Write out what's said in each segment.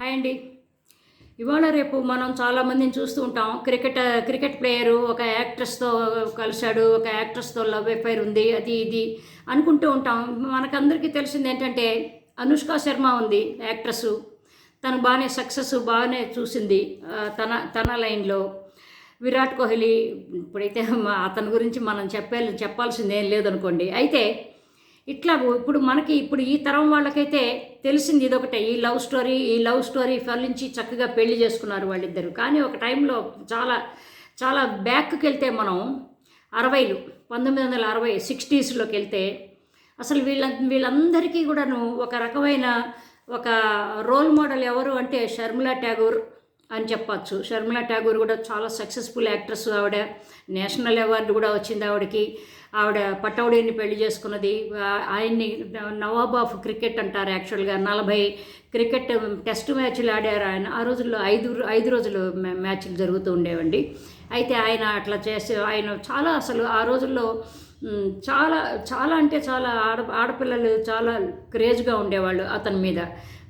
Hi అండి. ఇవాళ రేపు మనం చాలామందిని చూస్తూ ఉంటాం. క్రికెట్ క్రికెట్ ప్లేయరు ఒక యాక్ట్రెస్తో కలిశాడు ఒక యాక్ట్రెస్తో లవ్ ఎఫైర్ ఉంది అది ఇది అనుకుంటూ ఉంటాం. మనకందరికీ తెలిసింది ఏంటంటే అనుష్క శర్మ ఉంది యాక్ట్రెస్ తను బాగానే సక్సెస్ బాగానే చూసింది. తన తన లైన్లో విరాట్ కోహ్లీ ఇప్పుడైతే అతని గురించి మనం చెప్పాలి చెప్పాల్సింది లేదనుకోండి. అయితే ఇట్లా ఇప్పుడు మనకి ఇప్పుడు ఈ తరం వాళ్ళకైతే తెలిసింది ఇదొకటే. ఈ లవ్ స్టోరీ ఈ లవ్ స్టోరీ ఫలించి చక్కగా పెళ్ళి చేసుకున్నారు వాళ్ళిద్దరు. కానీ ఒక టైంలో చాలా చాలా బ్యాక్కి వెళ్తే మనం అరవైలు పంతొమ్మిది వందల అరవై సిక్స్టీస్లోకి వెళ్తే అసలు వీళ్ళ వీళ్ళందరికీ కూడాను ఒక రకమైన ఒక రోల్ మోడల్ ఎవరు అంటే షర్మిలా ట్యాగూర్ అని చెప్పచ్చు. షర్మిలా ఠాగూర్ కూడా చాలా సక్సెస్ఫుల్ యాక్ట్రెస్ ఆవిడ. నేషనల్ అవార్డు కూడా వచ్చింది ఆవిడకి. ఆవిడ పటౌడీని పెళ్ళి చేసుకున్నది. ఆయన్ని నవాబ్ ఆఫ్ క్రికెట్ అంటారు యాక్చువల్గా నలభై క్రికెట్ టెస్ట్ మ్యాచ్లు ఆడారు ఆయన. ఆ రోజుల్లో ఐదు ఐదు రోజులు మ్యాచ్లు జరుగుతూ ఉండేవండి. అయితే ఆయన అట్లా చేసి ఆయన చాలా అసలు ఆ రోజుల్లో చాలా చాలా అంటే చాలా ఆడ ఆడపిల్లలు చాలా క్రేజ్గా ఉండేవాళ్ళు అతని మీద.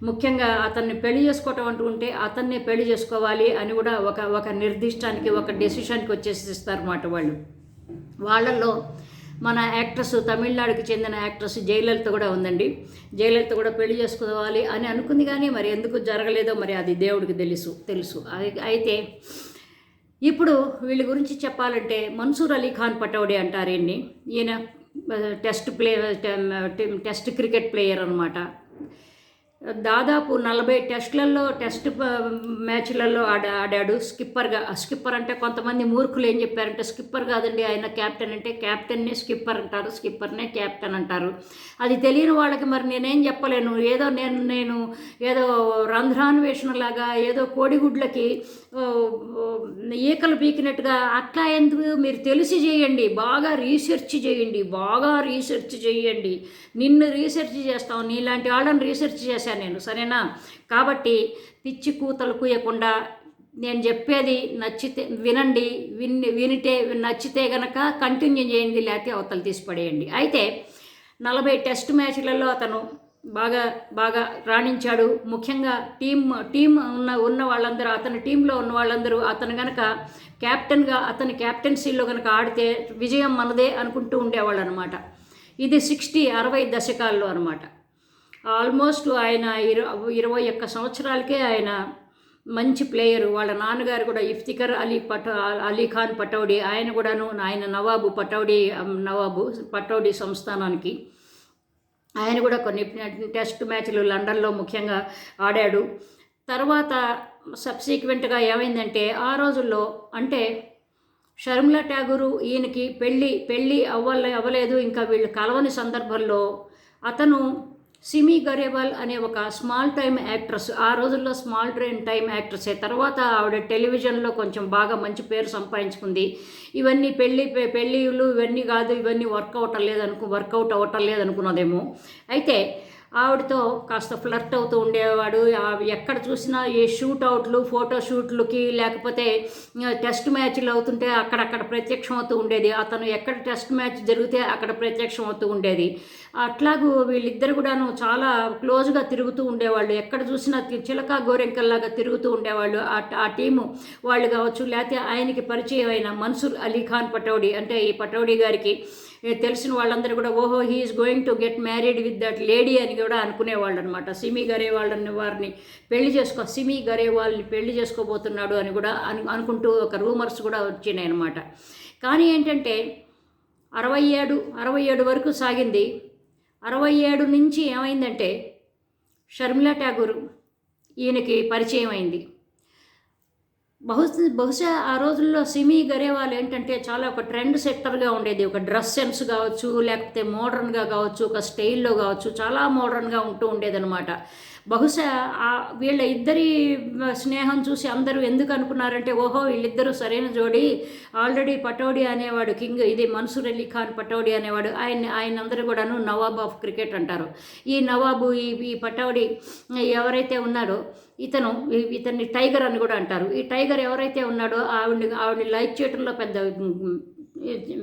ముఖ్యంగా అతన్ని పెళ్ళి చేసుకోవటం అంటూ ఉంటే అతన్నే పెళ్ళి చేసుకోవాలి అని కూడా ఒక ఒక నిర్దిష్టానికి ఒక డెసిషన్కి వచ్చేసి ఇస్తారన్నమాట వాళ్ళు. వాళ్ళల్లో మన యాక్ట్రెస్ తమిళనాడుకి చెందిన యాక్ట్రెస్ జయలలిత కూడా ఉందండి. జయలలిత కూడా పెళ్ళి చేసుకోవాలి అని అనుకుంది కానీ మరి ఎందుకు జరగలేదో మరి అది దేవుడికి తెలుసు తెలుసు. అయితే ఇప్పుడు వీళ్ళ గురించి చెప్పాలంటే మన్సూర్ అలీ ఖాన్ పటౌడి అంటారు ఈయన్ని. ఈయన test play test cricket player అనమాట దాదాపు నలభై టెస్టులలో టెస్ట్ మ్యాచ్లలో ఆడ ఆడాడు. స్కిప్పర్గా స్కిప్పర్ అంటే కొంతమంది మూర్ఖులు ఏం చెప్పారంటే స్కిప్పర్ కాదండి ఆయన క్యాప్టెన్ అంటే క్యాప్టెన్నే స్కిప్పర్ అంటారు స్కిప్పర్నే క్యాప్టెన్ అంటారు. అది తెలియని వాళ్ళకి మరి నేనేం చెప్పలేను. ఏదో నేను నేను ఏదో రంధ్రాన్వేషణలాగా ఏదో కోడిగుడ్లకి ఈకలు పీకినట్టుగా అట్లా ఎందుకు మీరు తెలిసి చేయండి. బాగా రీసెర్చ్ చేయండి. బాగా రీసెర్చ్ చేయండి. నిన్ను రీసెర్చ్ చేస్తాం. నీలాంటి వాళ్ళని రీసెర్చ్ చేశాను నేను. సరేనా? కాబట్టి పిచ్చి కూతలు కూయకుండా నేను చెప్పేది నచ్చితే వినండి విని వినితే నచ్చితే గనక కంటిన్యూ చేయండి లేకపోతే అవతలు తీసి పడేయండి. అయితే నలభై టెస్ట్ మ్యాచ్లలో అతను బాగా బాగా రాణించాడు. ముఖ్యంగా టీం టీం ఉన్న ఉన్న వాళ్ళందరూ అతని టీంలో ఉన్న వాళ్ళందరూ అతను గనక క్యాప్టెన్గా అతని క్యాప్టెన్సీలో కనుక ఆడితే విజయం మనదే అనుకుంటూ ఉండేవాళ్ళు అనమాట ఇది సిక్స్టీ అరవై దశకాల్లో అనమాట. ఆల్మోస్ట్ ఆయన ఇర ఇరవై ఒక్క సంవత్సరాలకే ఆయన మంచి ప్లేయరు. వాళ్ళ నాన్నగారు కూడా ఇఫ్తికర్ అలీ పట అలీ ఖాన్ పటౌడి ఆయన కూడాను ఆయన నవాబు పటౌడి నవాబు పటౌడి సంస్థానానికి ఆయన కూడా కొన్ని టెస్ట్ మ్యాచ్లు లండన్లో ముఖ్యంగా ఆడాడు. తర్వాత సబ్సీక్వెంట్గా ఏమైందంటే ఆ రోజుల్లో అంటే షర్మిలా ట్యాగూరు ఈయనకి పెళ్ళి పెళ్ళి అవ్వలే అవ్వలేదు. ఇంకా వీళ్ళు కలవని సందర్భంలో అతను సిమి గరేవాల్ అనే ఒక స్మాల్ టైమ్ యాక్ట్రెస్ ఆ రోజుల్లో స్మాల్ టైమ్ టైం యాక్ట్రెసే. తర్వాత ఆవిడ టెలివిజన్లో కొంచెం బాగా మంచి పేరు సంపాదించుకుంది. ఇవన్నీ పెళ్ళి పెళ్ళిళ్ళు ఇవన్నీ కాదు ఇవన్నీ వర్కౌట్ లేదనుకు వర్కౌట్ అవ్వటం లేదనుకున్నదేమో. అయితే ఆవిడతో కాస్త ఫ్లర్ట్ అవుతూ ఉండేవాడు. ఎక్కడ చూసినా ఏ షూట్ అవుట్లు ఫోటో షూట్లకి లేకపోతే టెస్ట్ మ్యాచ్లు అవుతుంటే అక్కడక్కడ ప్రత్యక్షం అవుతూ ఉండేది. అతను ఎక్కడ టెస్ట్ మ్యాచ్ జరిగితే అక్కడ ప్రత్యక్షం అవుతూ ఉండేది. అట్లాగూ వీళ్ళిద్దరు కూడాను చాలా క్లోజ్గా తిరుగుతూ ఉండేవాళ్ళు. ఎక్కడ చూసినా చిలక గోరెంకల్లాగా తిరుగుతూ ఉండేవాళ్ళు. ఆ టీము వాళ్ళు కావచ్చు లేకపోతే ఆయనకి పరిచయం అయిన మన్సూర్ అలీ ఖాన్ పటౌడి. అంటే ఈ పటౌడి గారికి తెలిసిన వాళ్ళందరూ కూడా ఓహో he is going to get married with that lady అని కూడా అనుకునేవాళ్ళు అనమాట సిమి గరేవాళ్ళని వారిని పెళ్ళి చేసుకో సిమి గరే వాళ్ళని పెళ్ళి చేసుకోబోతున్నాడు అని కూడా అను అనుకుంటూ ఒక రూమర్స్ కూడా వచ్చినాయి అనమాట కానీ ఏంటంటే అరవై ఏడు అరవై ఏడు వరకు సాగింది. అరవై ఏడు నుంచి ఏమైందంటే షర్మిలా ఠాగూర్ ఈయనకి పరిచయం అయింది బహుశ బహుశా ఆ రోజుల్లో సిమి గరేవాల్ ఏంటంటే చాలా ఒక ట్రెండ్ సెక్టర్గా ఉండేది. ఒక డ్రెస్ సెన్స్ కావచ్చు లేకపోతే మోడర్న్గా కావచ్చు ఒక స్టైల్లో కావచ్చు చాలా మోడర్న్గా ఉంటూ ఉండేదన్నమాట. బహుశా ఆ వీళ్ళ ఇద్దరి స్నేహం చూసి అందరూ ఎందుకు అనుకున్నారంటే ఓహో వీళ్ళిద్దరూ సరైన జోడి ఆల్రెడీ పటోడి అనేవాడు కింగ్ ఇది మన్సూర్ అలీ ఖాన్ పటోడి అనేవాడు ఆయన ఆయన అందరూ కూడాను నవాబ్ ఆఫ్ క్రికెట్ అంటారు. ఈ నవాబు ఈ ఈ పటోడి ఎవరైతే ఉన్నారో ఇతను ఇతన్ని టైగర్ అని కూడా అంటారు. ఈ టైగర్ ఎవరైతే ఉన్నాడో ఆవిడ ఆవిడని లైక్ చేయడంలో పెద్ద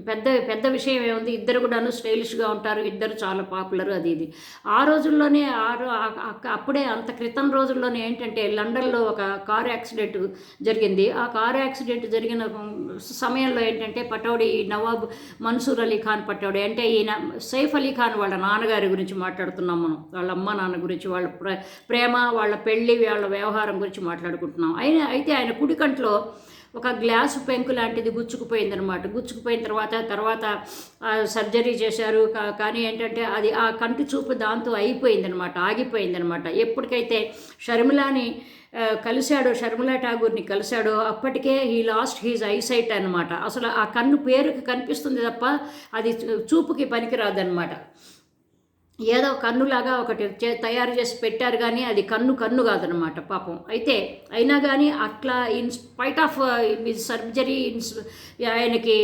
పెద్ద పెద్ద విషయం ఏముంది? ఇద్దరు కూడాను స్టైలిష్గా ఉంటారు. ఇద్దరు చాలా పాపులర్ అది ఇది. ఆ రోజుల్లోనే ఆ రో- అప్పుడే అంత క్రితం రోజుల్లోనే ఏంటంటే లండన్లో ఒక కారు యాక్సిడెంట్ జరిగింది. ఆ కారు యాక్సిడెంట్ జరిగిన సమయంలో ఏంటంటే పటౌడి నవాబ్ మన్సూర్ అలీ ఖాన్ పటౌడి అంటే ఈయన సైఫ్ అలీ ఖాన్ వాళ్ళ నాన్నగారి గురించి మాట్లాడుతున్నాం మనం. వాళ్ళ అమ్మ నాన్న గురించి వాళ్ళ ప్రేమ వాళ్ళ పెళ్ళి వాళ్ళ వ్యవహారం గురించి మాట్లాడుకుంటున్నాం. అయినా అయితే ఆయన కుడికంట్లో ఒక గ్లాసు పెంకు లాంటిది గుచ్చుకుపోయిందనమాట గుచ్చుకు గుచ్చుకుపోయిన తర్వాత తర్వాత సర్జరీ చేశారు. కా- కానీ ఏంటంటే అది ఆ కంటి చూపు దాంతో అయిపోయిందనమాట ఆగిపోయిందనమాట. ఎప్పటికైతే షర్మిలాని కలిశాడో షర్మిలా ఠాగూర్ని కలిశాడో అప్పటికే హీ లాస్ట్ హీజ్ ఐసైట్ అనమాట. అసలు ఆ కన్ను పేరుకి కనిపిస్తుంది తప్ప అది చూపుకి పనికిరాదనమాట. ఏదో కన్నులాగా ఒకటి తయారు చేసి పెట్టారు కానీ అది కన్ను కన్ను కాదనమాట పాపం. అయితే అయినా కానీ అట్లా ఇన్ స్పైట్ ఆఫ్ సర్జరీ ఇన్స్ ఆయనకి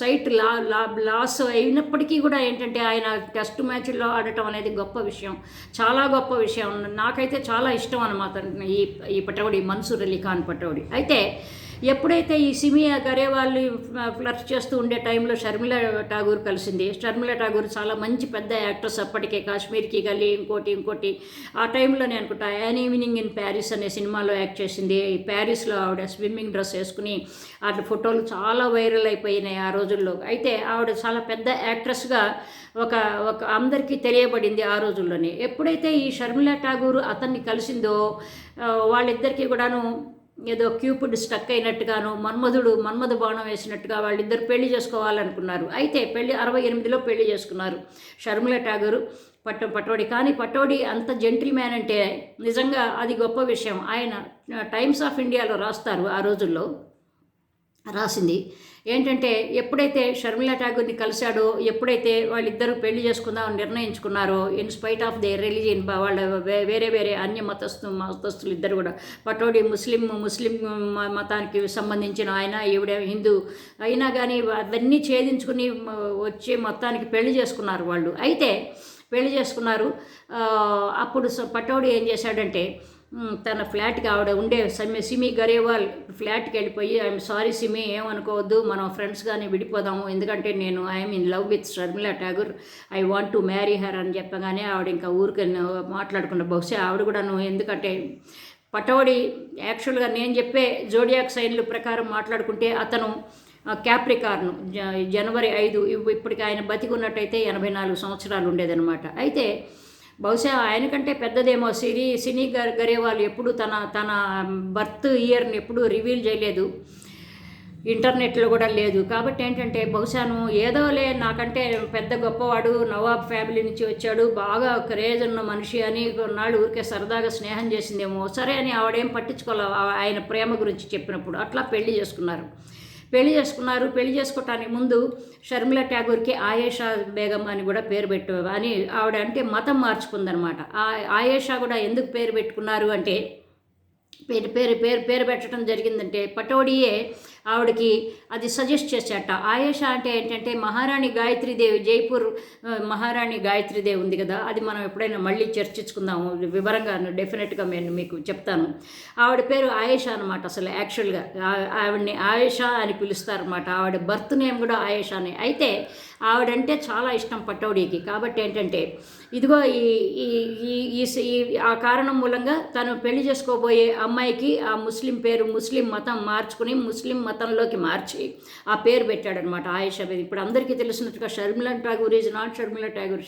సైట్ లా లా లాస్ అయినప్పటికీ కూడా ఏంటంటే ఆయన టెస్ట్ మ్యాచ్లో ఆడటం అనేది గొప్ప విషయం. చాలా గొప్ప విషయం. నాకైతే చాలా ఇష్టం అనమాట ఈ ఈ పటవుడి మన్సూర్ అలీ ఖాన్ పటవుడి అయితే ఎప్పుడైతే ఈ సిమియా గరేవాళ్ళు ఫ్లర్ట్ చేస్తూ ఉండే టైంలో షర్మిల ఠాగూర్ కలిసింది. షర్మిల ఠాగూర్ చాలా మంచి పెద్ద యాక్ట్రెస్ అప్పటికే. కాశ్మీర్కి గలి ఇంకోటి ఇంకోటి. ఆ టైంలో నేను అనుకుంటా యాన్ ఈవినింగ్ ఇన్ ప్యారిస్ అనే సినిమాలో యాక్ట్ చేసింది. ప్యారిస్లో ఆవిడ స్విమ్మింగ్ డ్రెస్ వేసుకుని అట్లా ఫోటోలు చాలా వైరల్ అయిపోయినాయి ఆ రోజుల్లో. అయితే ఆవిడ చాలా పెద్ద యాక్ట్రెస్గా ఒక ఒక అందరికీ తెలియబడింది ఆ రోజుల్లోనే. ఎప్పుడైతే ఈ షర్మిల ఠాగూర్ అతన్ని కలిసిందో వాళ్ళిద్దరికీ కూడాను ఏదో క్యూపిడ్ స్టక్ అయినట్టుగాను మన్మధుడు మన్మధ బాణం వేసినట్టుగా వాళ్ళిద్దరు పెళ్ళి చేసుకోవాలనుకున్నారు. అయితే పెళ్ళి అరవై ఎనిమిదిలో పెళ్ళి చేసుకున్నారు. షర్మిల ఠాగూరు పట్ట పటోడి. కానీ పటోడి అంత జెంటిల్ మ్యాన్ అంటే నిజంగా అది గొప్ప విషయం. ఆయన టైమ్స్ ఆఫ్ ఇండియాలో రాస్తారు ఆ రోజుల్లో. రాసింది. ఏంటంటే ఎప్పుడైతే షర్మిలా ఠాగూర్ని కలిశాడో ఎప్పుడైతే వాళ్ళిద్దరూ పెళ్ళి చేసుకుందామని నిర్ణయించుకున్నారో in spite of the religion వాళ్ళ వేరే వేరే అన్య మతస్థు మతస్థులు ఇద్దరు కూడా. పటోడి ముస్లిం ముస్లిం మ- మతానికి సంబంధించిన ఆయన ఈవిడ హిందూ. అయినా కానీ అవన్నీ ఛేదించుకుని వచ్చే వచ్చి మొత్తానికి పెళ్ళి చేసుకున్నారు వాళ్ళు. అయితే పెళ్ళి చేసుకున్నారు. అప్పుడు పటోడి ఏం చేశాడంటే తన ఫ్లాట్కి ఆవిడ ఉండే సమ్మె సిమి గరేవాల్ ఫ్లాట్కి వెళ్ళిపోయి ఐఎమ్ సారీ సిమి ఏమనుకోవద్దు మనం ఫ్రెండ్స్గానే విడిపోదాము. ఎందుకంటే నేను I'm in love with Sharmila Tagore I want to marry her అని చెప్పగానే ఆవిడ ఇంకా ఊరికి మాట్లాడుకున్న బహుశా ఆవిడ కూడా నువ్వు ఎందుకంటే పటోడి యాక్చువల్గా నేను చెప్పే జోడియాక్ సైన్లు ప్రకారం మాట్లాడుకుంటే అతను క్యాప్రికార్ను జనవరి ఐదు ఇప్పటికి ఆయన బతికున్నట్టయితే ఎనభై నాలుగు సంవత్సరాలు ఉండేదన్నమాట. అయితే బహుశా ఆయనకంటే పెద్దదేమో సినీ సినీ గర్ గరేవాల్ ఎప్పుడు తన తన బర్త్ ఇయర్ని ఎప్పుడు రివీల్ చేయలేదు. ఇంటర్నెట్లో కూడా లేదు. కాబట్టి ఏంటంటే బహుశాను ఏదోలే నాకంటే పెద్ద గొప్పవాడు నవాబ్ ఫ్యామిలీ నుంచి వచ్చాడు బాగా క్రేజ్ ఉన్న మనిషి అని కొన్నాళ్ళు ఊరికే సరదాగా స్నేహం చేసిందేమో. సరే అని ఆవిడేం పట్టించుకోలే ఆయన ప్రేమ గురించి చెప్పినప్పుడు. అట్లా పెళ్ళి చేసుకున్నారు. పెళ్ళి చేసుకున్నారు. పెళ్ళి చేసుకోవటానికి ముందు షర్మిల ఠాగూర్కి ఆయేషా బేగం అని కూడా పేరు పెట్టు అని ఆవిడ అంటే మతం మార్చుకుందనమాట. ఆ ఆయేషా కూడా ఎందుకు పేరు పెట్టుకున్నారు అంటే పేరు పేరు పేరు పేరు పెట్టడం జరిగిందంటే పటోడియే ఆవిడకి అది సజెస్ట్ చేశాట ఆయేషా అంటే ఏంటంటే మహారాణి గాయత్రీదేవి జైపూర్ మహారాణి గాయత్రీదేవి ఉంది కదా అది మనం ఎప్పుడైనా మళ్ళీ చర్చించుకుందాము. వివరంగా డెఫినెట్గా నేను మీకు చెప్తాను. ఆవిడ పేరు ఆయేషా అనమాట అసలు యాక్చువల్గా ఆవిడని ఆయేషా అని పిలుస్తారనమాట ఆవిడ బర్త్ నేమ్ కూడా ఆయేషానే. అయితే ఆవిడంటే చాలా ఇష్టం పటోడికి. కాబట్టి ఏంటంటే ఇదిగో ఈ ఈ ఈ- ఈ ఈ ఆ కారణం మూలంగా తను పెళ్ళి చేసుకోబోయే అమ్మాయికి ఆ ముస్లిం పేరు ముస్లిం మతం మార్చుకుని ముస్లిం మతంలోకి మార్చి ఆ పేరు పెట్టాడనమాట ఆయేషా బేగం. ఇప్పుడు అందరికీ తెలిసినట్టుగా Sharmila Tagore is not Sharmila Tagore.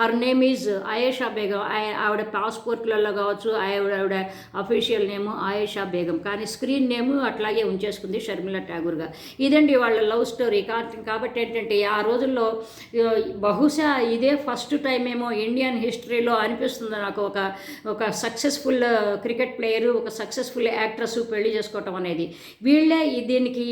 Her name is Ayesha Begum. ఆయ- ఆవిడ పాస్పోర్ట్లలో కావచ్చు ఆవిడ ఆవిడ అఫీషియల్ నేము ఆయేషా బేగం. కానీ స్క్రీన్ నేము అట్లాగే ఉంచేసుకుంది షర్మిలా ఠాగూర్గా. ఇదండి వాళ్ళ లవ్ స్టోరీ. కాబట్టి ఏంటంటే ఆ రోజుల్లో బహుశా ఇదే ఫస్ట్ టైం ఏమో ఇండియన్ హిస్టరీలో అనిపిస్తుంది నాకు ఒక ఒక సక్సెస్ఫుల్ క్రికెట్ ప్లేయరు ఒక సక్సెస్ఫుల్ యాక్ట్రస్ పెళ్ళి చేసుకోవటం అనేది. వీళ్ళే ఇది దీనికి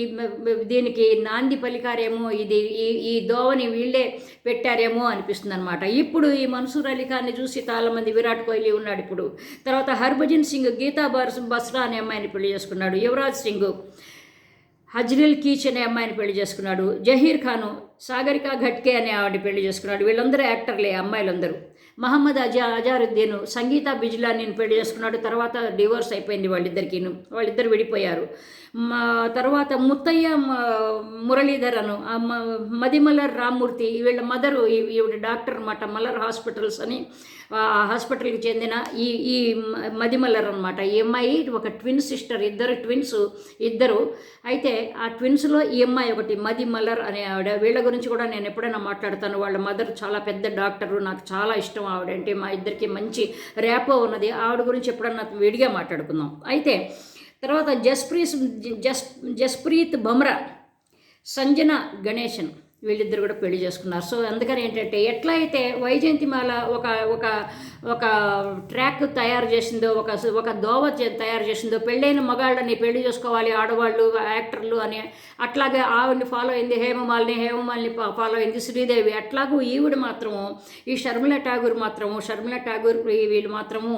దీనికి నాంది పలికారేమో ఇది ఈ ఈ దోవని వీళ్ళే పెట్టారేమో అనిపిస్తుంది అనమాట ఇప్పుడు ఈ మన్సూర్ అలీ ఖాన్ని చూసి చాలామంది విరాట్ కోహ్లీ ఉన్నాడు ఇప్పుడు. తర్వాత హర్భజన్ సింగ్ గీతా బర్స్ బస్రా అనే అమ్మాయిని పెళ్ళి చేసుకున్నాడు. యువరాజ్ సింగ్ హజ్రిల్ కీచ్ అనే అమ్మాయిని పెళ్ళి చేసుకున్నాడు. జహీర్ ఖాను సాగరిక ఘట్కే అనే ఆవిడ పెళ్ళి చేసుకున్నాడు. వీళ్ళందరూ యాక్టర్లే అమ్మాయిలందరూ. మహమ్మద్ అజా అజారుద్దీన్ సంగీత బిజ్లానీని పెళ్ళి చేసుకున్నాడు. తర్వాత డివోర్స్ అయిపోయింది వాళ్ళిద్దరికి వాళ్ళిద్దరు విడిపోయారు. తర్వాత ముత్తయ్య మురళీధర్ అను ఆ మ- మదిమలర్ రామ్మూర్తి వీళ్ళ మదరు ఈవిడ డాక్టర్ అనమాట మలర్ హాస్పిటల్స్ అని హాస్పిటల్కి చెందిన ఈ ఈ మదిమల్లర్ అనమాట ఈ అమ్మాయి ఒక ట్విన్ సిస్టర్ ఇద్దరు ట్విన్స్ ఇద్దరు. అయితే ఆ ట్విన్స్లో ఈ అమ్మాయి ఒకటి మది మల్లర్ అనే ఆవిడ. వీళ్ళ గురించి కూడా నేను ఎప్పుడైనా మాట్లాడతాను. వాళ్ళ మదర్ చాలా పెద్ద డాక్టరు. నాకు చాలా ఇష్టం ఆవిడ అంటే మా ఇద్దరికి మంచి ర్యాపో ఉన్నది. ఆవిడ గురించి ఎప్పుడన్నా విడిగా మాట్లాడుకుందాం. అయితే తర్వాత జస్ప్రీత్ జస్ జస్ప్రీత్ బమ్రా సంజన గణేశన్. వీళ్ళిద్దరు కూడా పెళ్ళి చేసుకున్నారు. సో అందుకని ఏంటంటే ఎట్లా అయితే వైజయంతిమాల ఒక ఒక ఒక ట్రాక్ తయారు చేసిందో ఒక ఒక దోవ తయారు చేసిందో పెళ్ళైన మగాళ్ళని పెళ్ళి చేసుకోవాలి ఆడవాళ్ళు యాక్టర్లు అని అట్లాగే ఆవిడని ఫాలో అయింది హేమమాలిని హేమమాలిని ఫాలో అయింది శ్రీదేవి. అట్లాగూ ఈవిడ మాత్రము ఈ షర్మిల ఠాగూర్ మాత్రము షర్మిల ఠాగూర్ వీళ్ళు మాత్రము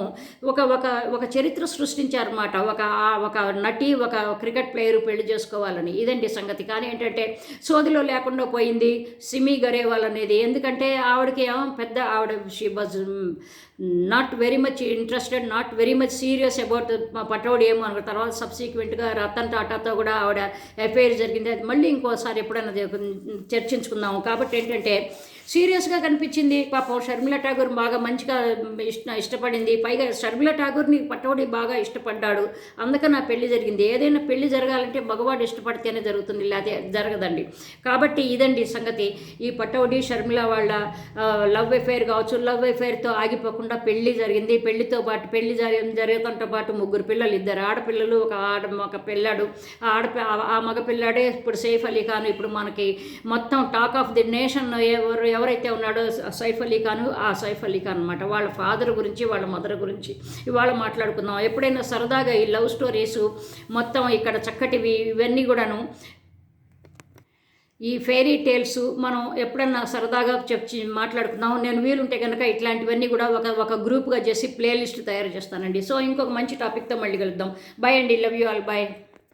ఒక ఒక ఒక చరిత్ర సృష్టించారన్నమాట. ఒక ఒక నటి ఒక క్రికెట్ ప్లేయర్ పెళ్ళి చేసుకోవాలని. ఇదండి సంగతి. కానీ ఏంటంటే సోదిలో లేకుండా పోయింది సిమి గరేవాల్ అనేది. ఎందుకంటే ఆవిడకి ఏమో పెద్ద ఆవిడ she was not very much interested not very much serious about Pataudi ఏమో అనుకో తర్వాత సబ్సిక్వెంట్గా రతన్ టాటాతో కూడా ఆవిడ ఎఫ్ఐఆర్ జరిగింది. అది మళ్ళీ ఇంకోసారి ఎప్పుడైనా చర్చించుకుందాము. కాబట్టి ఏంటంటే సీరియస్గా కనిపించింది. పాపం షర్మిల ఠాగూర్ బాగా మంచిగా ఇష్ట ఇష్టపడింది. పైగా షర్మిల ఠాగూర్ని పటోడి బాగా ఇష్టపడ్డాడు. అందుకని నా పెళ్ళి జరిగింది. ఏదైనా పెళ్ళి జరగాలంటే మగవాడు ఇష్టపడితేనే జరుగుతుంది. లేకపోతే జరగదండి. కాబట్టి ఇదండి. సంగతి. ఈ పటౌడి షర్మిల వాళ్ళ లవ్ అఫైర్ కావచ్చు లవ్ అఫైర్తో ఆగిపోకుండా పెళ్ళి జరిగింది. పెళ్ళితో పాటు పెళ్ళి జరి జరగడంతో పాటు ముగ్గురు పిల్లలు ఇద్దరు ఆడపిల్లలు ఒక ఆడ ఒక పిల్లాడు. ఆడ ఆ మగ పిల్లాడే ఇప్పుడు సైఫ్ అలీ ఖాన్. ఇప్పుడు మనకి మొత్తం టాక్ ఆఫ్ ది నేషన్ ఎవరు ఎవరైతే ఉన్నాడో సైఫ్ అలీ ఖాన్ ఆ సైఫ్ అలీ ఖాన్ అనమాట వాళ్ళ ఫాదర్ గురించి వాళ్ళ మదర్ గురించి ఇవాళ మాట్లాడుకుందాం. ఎప్పుడైనా సరదాగా ఈ లవ్ స్టోరీస్ మొత్తం ఇక్కడ చక్కటివి ఇవన్నీ కూడాను ఈ ఫెయిరీ టేల్స్ మనం ఎప్పుడన్నా సరదాగా చెప్పి మాట్లాడుకుందాం. నేను వీలుంటే కనుక ఇట్లాంటివన్నీ కూడా ఒక ఒక గ్రూప్గా చేసి ప్లేలిస్ట్ తయారు చేస్తానండి. సో ఇంకొక మంచి టాపిక్తో మళ్ళీ కలుద్దాం. బై అండి. Love you all by